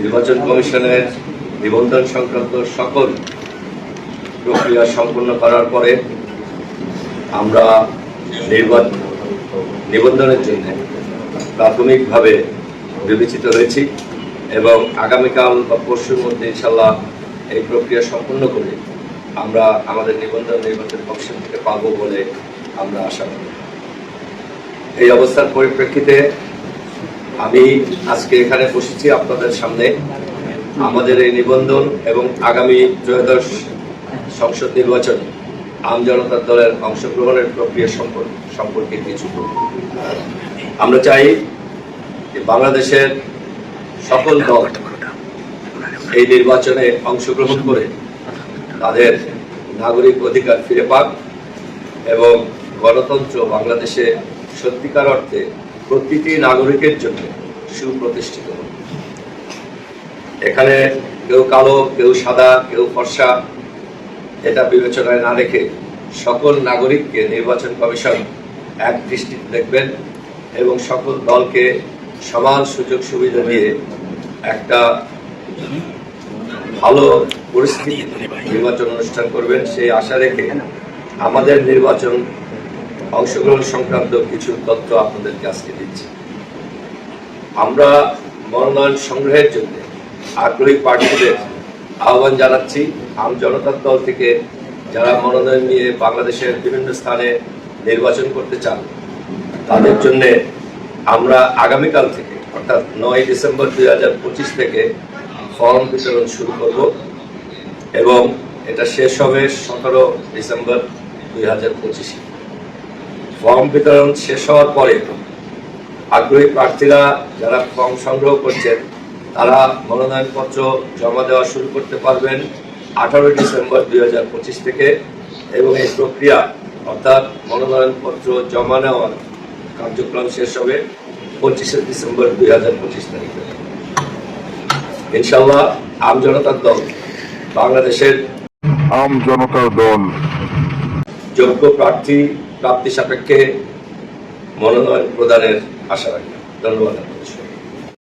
নির্বাচন কমিশনের নিবন্ধন সংক্রান্ত সকল প্রক্রিয়া সম্পন্ন করার পরে আমরা নিবন্ধনের জন্য প্রাথমিকভাবে বিবেচিত হয়েছি এবং আগামীকাল বা পরশুর মধ্যে ইনশাল্লাহ এই প্রক্রিয়া সম্পন্ন করে আমরা আমাদের নিবন্ধন নির্বাচন কমিশন থেকে পাবো বলে আমরা আশা করি। এই অবস্থার পরিপ্রেক্ষিতে আমি আজকে এখানে বসেছি আপনাদের সামনে। আমাদের এই নিবন্ধন এবং আগামী ত্রয়োদশ সংসদ নির্বাচনে আম জনতার দলের অংশগ্রহণের প্রক্রিয়া সম্পর্কে সম্পর্কে কিছু আমরা চাই যে বাংলাদেশের সকল দল এই নির্বাচনে অংশগ্রহণ করে তাদের নাগরিক অধিকার ফিরে পাক এবং গণতন্ত্র বাংলাদেশে সত্যিকার অর্থে প্রতিটি নাগরিকের জন্য সুপ্রতিষ্ঠিত। এখানে কেউ কালো, কেউ সাদা, কেউ ফর্সা, এটা বিবেচনায় না রেখে সকল নাগরিককে নির্বাচন কমিশন এক দৃষ্টিতে দেখবেন এবং সকল দলকে সমান সুযোগ সুবিধা দিয়ে একটা ভালো পরিস্থিতি নির্বাচন অনুষ্ঠান করবেন। সেই আশা রেখে আমাদের নির্বাচন অংশগ্রহণ সংক্রান্ত কিছু তথ্য আপনাদেরকে আজকে দিচ্ছি। আমরা মনোনয়ন সংগ্রহের জন্য আগ্রহী প্রার্থীদের আহ্বান জানাচ্ছি। আম জনতার দল থেকে যারা মনোনয়ন নিয়ে বাংলাদেশের বিভিন্ন স্থানে নির্বাচন করতে চান, তাদের জন্য আমরা আগামীকাল থেকে, অর্থাৎ নয় ডিসেম্বর দুই হাজার পঁচিশ থেকে ফর্ম বিতরণ শুরু করব এবং এটা শেষ হবে সতেরো ডিসেম্বর দুই হাজার পঁচিশে। ফর্ম বিতরণ শেষ হওয়ার পরে আগ্রহী প্রার্থীরা যারা ফর্ম সংগ্রহ করছেন তারা মনোনয়নপত্র জমা দেওয়া শুরু করতে পারবেন আঠারোই ডিসেম্বর দুই পঁচিশ থেকে এবং এই প্রক্রিয়া অর্থাৎ মনোনয়নপত্র জমা নেওয়ার কার্যক্রম শেষ হবে পঁচিশে ডিসেম্বর দুই হাজার পঁচিশ তারিখে। ইনশাল্লাহ আম জনতার দল বাংলাদেশের আম জনতার দল। যোগ্য প্রার্থী প্রাপ্তি সাপেক্ষে মনোনয়ন প্রদানের আশা রাখি। ধন্যবাদ।